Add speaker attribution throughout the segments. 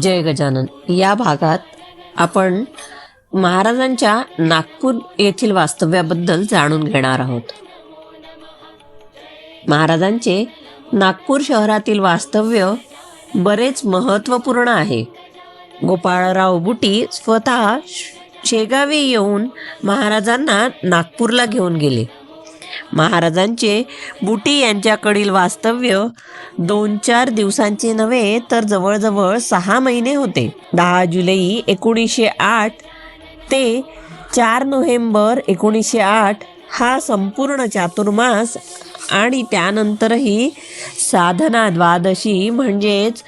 Speaker 1: जय गजानन. या भागात आपण महाराजांच्या नागपूर येथील वास्तव्याबद्दल जाणून घेणार आहोत. महाराजांचे नागपूर शहरातील वास्तव्य बरेच महत्त्वपूर्ण आहे. गोपाळराव बुटी स्वतः श- शेगावी येऊन महाराजांना नागपूरला घेऊन गेले. महाराजांचे बुटी यांच्याकडील वास्तव्य दोन चार दिवसांचे नव्हे तर जवळजवळ सहा महिने होते. दहा जुलै एकोणीसशे आठ ते चार नोव्हेंबर एकोणीसशे आठ हा संपूर्ण चातुर्मास आणि त्यानंतरही साधना द्वादशी म्हणजेच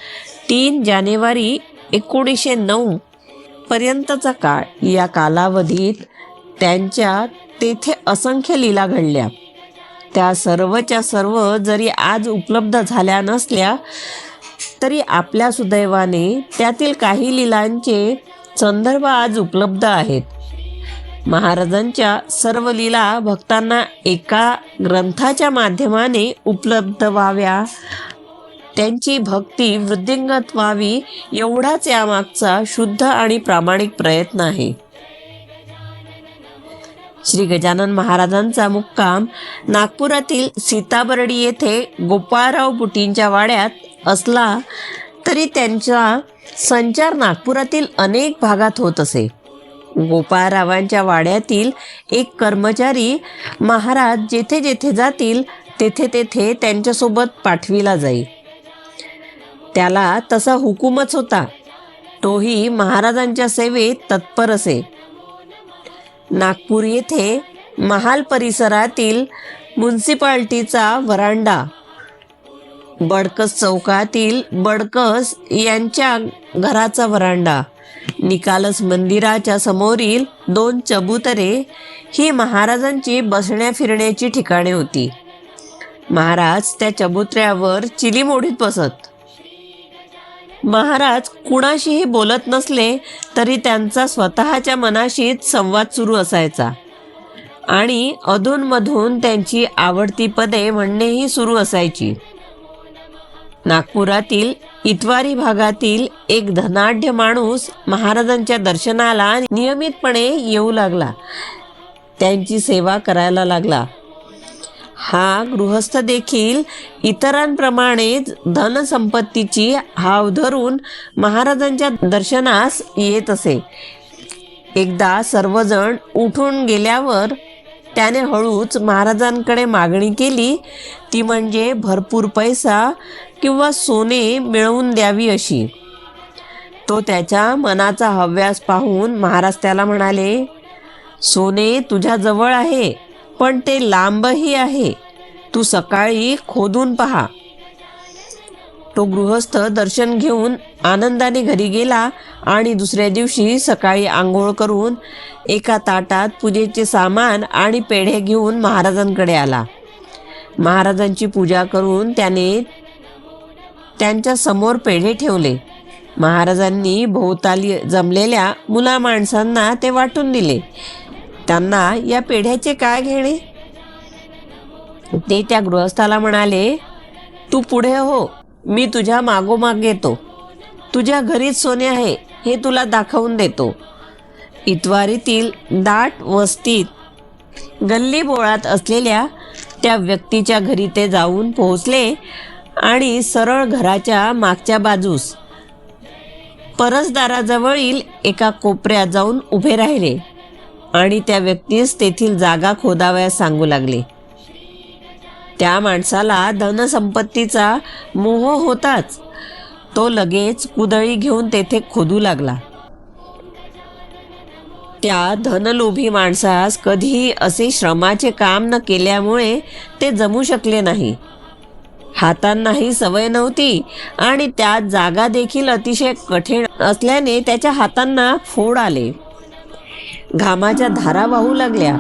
Speaker 1: तीन जानेवारी एकोणीसशे नऊ पर्यंतचा काळ. या कालावधीत त्यांच्या तेथे असंख्य लीला घडल्या. त्या सर्वच्या सर्व जरी आज उपलब्ध झाल्या नसल्या तरी आपल्या सुदैवाने त्यातील काही लीलांचे संदर्भ आज उपलब्ध आहेत. महाराजांच्या सर्व लीला भक्तांना एका ग्रंथाच्या माध्यमाने उपलब्ध व्हाव्या. त्यांची भक्ती वृद्धिंगत व्हावी एवढाच यामागचा शुद्ध आणि प्रामाणिक प्रयत्न आहे. श्री गजानन महाराजांचा मुक्काम नागपुरातील सीताबर्डी येथे गोपाळराव बुटींच्या वाड्यात असला तरी त्यांचा संचार नागपुरातील अनेक भागात होत असे. गोपाळरावांच्या वाड्यातील एक कर्मचारी महाराज जेथे जेथे जातील तेथे तेथे त्यांच्यासोबत पाठविला जाई. त्याला तसा हुकूमच होता. तोही महाराजांच्या सेवेत तत्पर असे. नागपूर येथे महाल परिसरातील म्युन्सिपाल्टीचा वरांडा. बडकस चौकातील बडकस यांच्या घराचा वरांडा. निकालस मंदिराच्या समोरील दोन चबुतरे ही महाराजांची बसण्या फिरण्याची ठिकाणे होती. महाराज त्या चबुतऱ्यावर चिलीमोडीत बसत. महाराज कुणाशीही बोलत नसले तरी त्यांचा स्वतःच्या मनाशीच संवाद सुरू असायचा. आणि अधूनमधून त्यांची आवडती पदे म्हणणेही सुरू असायची. नागपुरातील इतवारी भागातील एक धनाढ्य माणूस महाराजांच्या दर्शनाला नियमितपणे येऊ लागला. त्यांची सेवा करायला लागला. हा गृहस्थ देखील इतरांप्रमाणेच धनसंपत्तीची हाव धरून महाराजांच्या दर्शनास येत असे. एकदा सर्वजण उठून गेल्यावर त्याने हळूच महाराजांकडे मागणी केली ती म्हणजे भरपूर पैसा किंवा सोने मिळवून द्यावी अशी. तो त्याच्या मनाचा हव्यास पाहून महाराज त्याला म्हणाले सोने तुझ्याजवळ आहे. पण ते लांबही आहे. तू सकाळी खोदून पहा. तो गृहस्थ दर्शन घेऊन आनंदाने घरी गेला आणि दुसऱ्या दिवशी सकाळी आंघोळ करून एका ताटात पूजेचे सामान आणि पेढे घेऊन महाराजांकडे आला. महाराजांची पूजा करून त्याने त्यांच्यासमोर पेढे ठेवले. महाराजांनी भोवताली जमलेल्या मुला माणसांना ते वाटून दिले. त्यांना या पेढ्याचे काय घेणे? ते त्या गृहस्थाला म्हणाले तू पुढे हो मी तुझ्या मागोमाग येतो तुझ्या घरीच सोने आहे हे तुला दाखवून देतो. इतवारीतील दाट वस्तीत गल्ली बोळात असलेल्या त्या व्यक्तीच्या घरी ते जाऊन पोहोचले आणि सरळ घराच्या मागच्या बाजूस परसदाराजवळील एका कोपऱ्यात जाऊन उभे राहिले. आणि त्या व्यक्तीस तेथील जागा खोदावयास सांगू लागले. त्या माणसाला धनसंपत्तीचा मोह होताच. तो लगेच कुदळी घेऊन तेथे खोदू लागला. त्या धनलोभी माणसास कधीही असे श्रमाचे काम न केल्यामुळे ते जमू शकले नाही. हातांनाही सवय नव्हती आणि त्यात जागा देखील अतिशय कठीण असल्याने त्याच्या हातांना फोड आले. घामाच्या धारा वाहू लागल्या.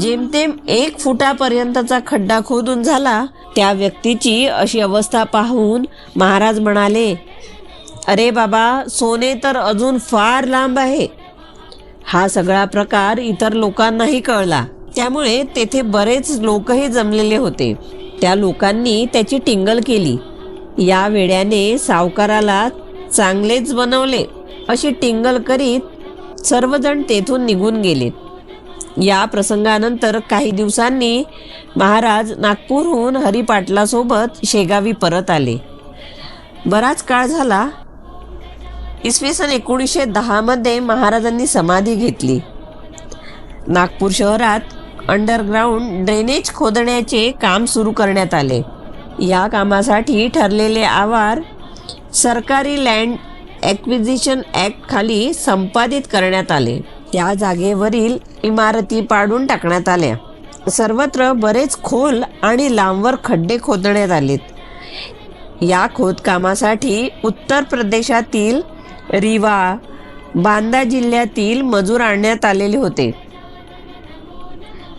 Speaker 1: जेमतेम एक फुटापर्यंतचा खड्डा खोदून झाला त्या व्यक्तीची अशी अवस्था पाहून महाराज म्हणाले अरे बाबा सोने तर अजून फार लांब आहे. हा सगळा प्रकार इतर लोकांनाही कळला. त्यामुळे तेथे बरेच लोकही जमलेले होते. त्या लोकांनी त्याची टिंगल केली. या वेड्याने सावकाराला चांगलेच बनवले. अशी टिंगल करीत सर्वजण तेथून निघून गेलेत. या प्रसंगानंतर काही दिवसांनी महाराज नागपूरहून हरिपाटलासोबत शेगावी परत आले. बराच काळ झाला. इसवी सन एकोणीसशे दहामध्ये महाराजांनी समाधी घेतली. नागपूर शहरात अंडरग्राऊंड ड्रेनेज खोदण्याचे काम सुरू करण्यात आले. या कामासाठी ठरलेले आवार सरकारी लँड ॲक्विजिशन ॲक्ट खाली संपादित करण्यात आले. त्या जागेवरील इमारती पाडून टाकण्यात आल्या. सर्वत्र बरेच खोल आणि लांबवर खड्डे खोदण्यात आलेत. या खोदकामासाठी उत्तर प्रदेशातील रिवा बांदा जिल्ह्यातील मजूर आणण्यात आलेले होते.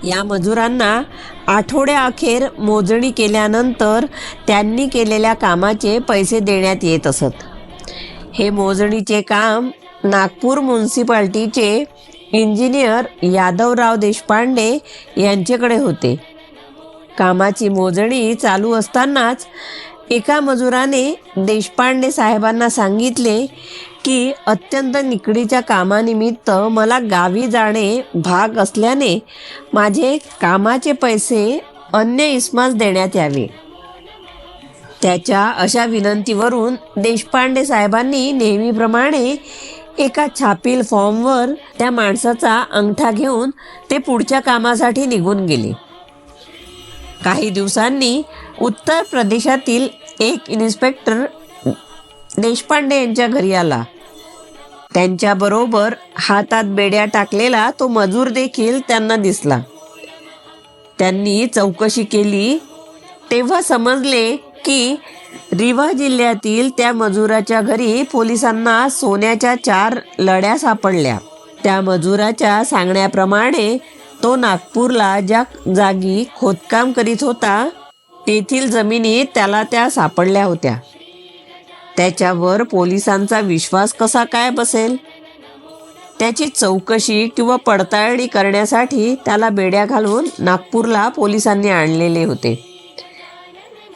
Speaker 1: या मजुरांना आठवड्याअखेर मोजणी केल्यानंतर त्यांनी केलेल्या कामाचे पैसे देण्यात येत असत. हे मोजणीचे काम नागपूर म्युन्सिपाल्टीचे इंजिनियर यादवराव देशपांडे यांच्याकडे होते. कामाची मोजणी चालू असतानाच एका मजुराने देशपांडे साहेबांना सांगितले की अत्यंत निकडीच्या कामानिमित्त मला गावी जाणे भाग असल्याने माझे कामाचे पैसे अन्य इस्मास देण्यात यावे. त्याच्या अशा विनंतीवरून देशपांडे साहेबांनी नेहमीप्रमाणे एका छापील फॉर्मवर त्या माणसाचा अंगठा घेऊन ते पुढच्या कामासाठी निघून गेले. काही दिवसांनी उत्तर प्रदेशातील एक इन्स्पेक्टर देशपांडे यांच्या घरी आला. त्यांच्याबरोबर हातात बेड्या टाकलेला तो मजूर देखील त्यांना दिसला. त्यांनी चौकशी केली तेव्हा समजले की रिवा जिल्ह्यातील त्या मजुराच्या घरी पोलिसांना सोन्याच्या चार लड्या सापडल्या. त्या मजुराच्या सांगण्याप्रमाणे तो नागपूरला ज्या जागी खोदकाम करीत होता तेथील जमिनीत त्याला त्या सापडल्या होत्या. त्याच्यावर पोलिसांचा विश्वास कसा काय बसेल? त्याची चौकशी किंवा पडताळणी करण्यासाठी त्याला बेड्या घालून नागपूरला पोलिसांनी आणलेले होते.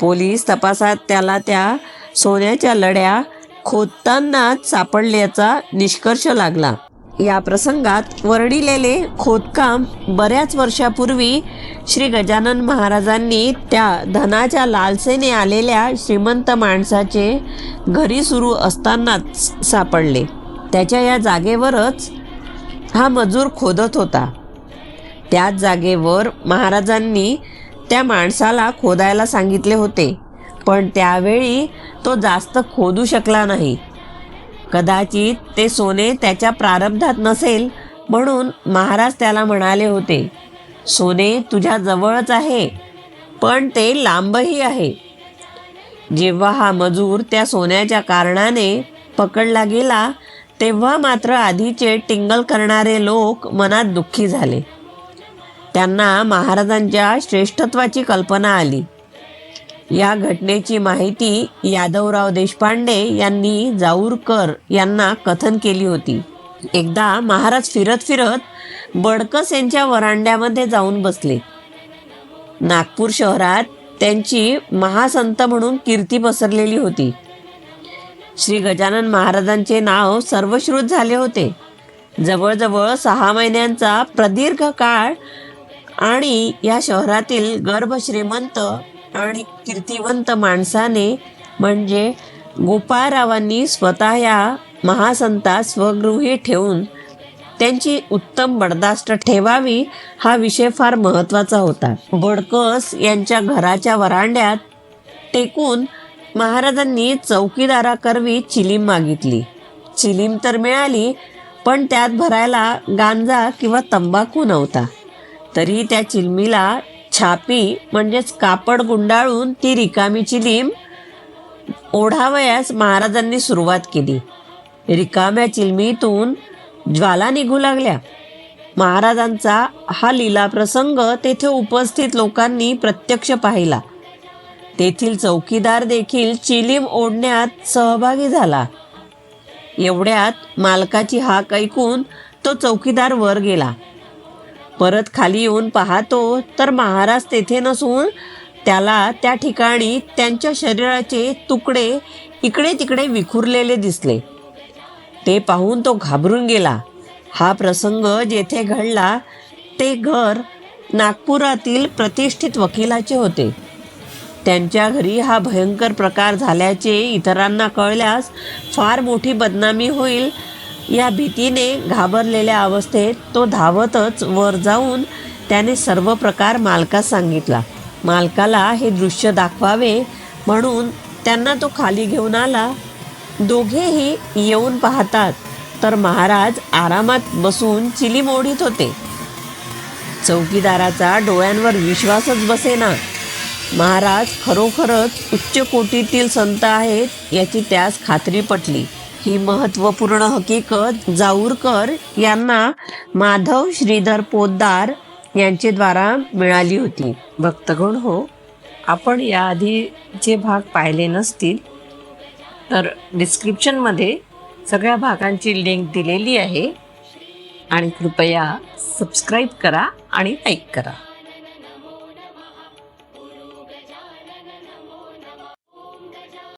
Speaker 1: पोलीस तपासात त्याला त्या सोन्याच्या लढ्या खोदतानाच सापडल्याचा निष्कर्ष लागला. या प्रसंगात वर्णिलेले खोदकाम बऱ्याच वर्षापूर्वी श्री गजानन महाराजांनी त्या धनाच्या लालसेने आलेल्या श्रीमंत माणसाचे घरी सुरू असतानाच सापडले. त्याच्या या जागेवरच हा मजूर खोदत होता. त्याच जागेवर महाराजांनी त्या माणसाला खोदायला सांगितले होते. पण त्यावेळी तो जास्त खोदू शकला नाही. कदाचित ते सोने त्याच्या प्रारब्धात नसेल म्हणून महाराज त्याला म्हणाले होते सोने तुझ्या जवळच आहे पण ते लांबही आहे. जेव्हा हा मजूर त्या सोन्याच्या कारणाने पकडला गेला तेव्हा मात्र आधीचे टिंगल करणारे लोक मनात दुःखी झाले. त्यांना महाराजांच्या श्रेष्ठत्वाची कल्पना आली. या घटनेची माहिती यादवराव देशपांडे यांनी जाऊरकर यांना कथन केली होती. एकदा महाराज फिरत फिरत बडकस यांच्या वरांड्यामध्ये जाऊन बसले. नागपूर शहरात त्यांची महासंत म्हणून कीर्ती पसरलेली होती. श्री गजानन महाराजांचे नाव सर्वश्रुत झाले होते. जवळजवळ सहा महिन्यांचा प्रदीर्घ काळ आणि या शहरातील गर्भश्रीमंत आणि कीर्तिवंत माणसाने म्हणजे गोपाळरावांनी स्वतः या महासंता स्वगृही ठेवून त्यांची उत्तम बडदास्त ठेवावी हा विषय फार महत्त्वाचा होता. बडकस यांच्या घराच्या वरांड्यात टेकून महाराजांनी चौकीदाराकरवी चिलीम मागितली. चिलीम तर मिळाली पण त्यात भरायला गांजा किंवा तंबाखू नव्हता. तरी त्या चिलमीला छापी म्हणजेच कापड गुंडाळून ती रिकामी चिलीम ओढावयास महाराजांनी सुरुवात केली. रिकाम्या चिलमीतून ज्वाला निघू लागल्या. महाराजांचा हा लीला प्रसंग तेथे उपस्थित लोकांनी प्रत्यक्ष पाहिला. तेथील चौकीदार देखील चिलीम ओढण्यात सहभागी झाला. एवढ्यात मालकाची हाक ऐकून तो चौकीदार वर गेला. परत खाली येऊन पाहतो तर महाराज तेथे नसून त्याला त्या ठिकाणी त्यांच्या शरीराचे तुकडे इकडे तिकडे विखुरलेले दिसले. ते पाहून तो घाबरून गेला. हा प्रसंग जेथे घडला ते घर नागपुरातील प्रतिष्ठित वकिलाचे होते. त्यांच्या घरी हा भयंकर प्रकार झाल्याचे इतरांना कळल्यास फार मोठी बदनामी होईल या भीतीने घाबरलेल्या अवस्थेत तो धावतच वर जाऊन त्याने सर्व प्रकार मालकास सांगितला. मालकाला हे दृश्य दाखवावे म्हणून त्यांना तो खाली घेऊन आला. दोघेही येऊन पाहतात तर महाराज आरामात बसून चिली मोडीत होते. चौकीदाराचा डोळ्यांवर विश्वासच बसेना. महाराज खरोखरच उच्च कोटीतील संत आहेत याची त्यास खात्री पटली. ही महत्त्वपूर्ण हकीकत जाऊरकर यांना माधव श्रीधर पोद्दार यांचे द्वारा मिळाली होती.
Speaker 2: भक्तगण हो आपण याआधी जे भाग पाहिले नसतील तर डिस्क्रिप्शनमध्ये सगळ्या भागांची लिंक दिलेली आहे. आणि कृपया सबस्क्राईब करा आणि लाईक करा.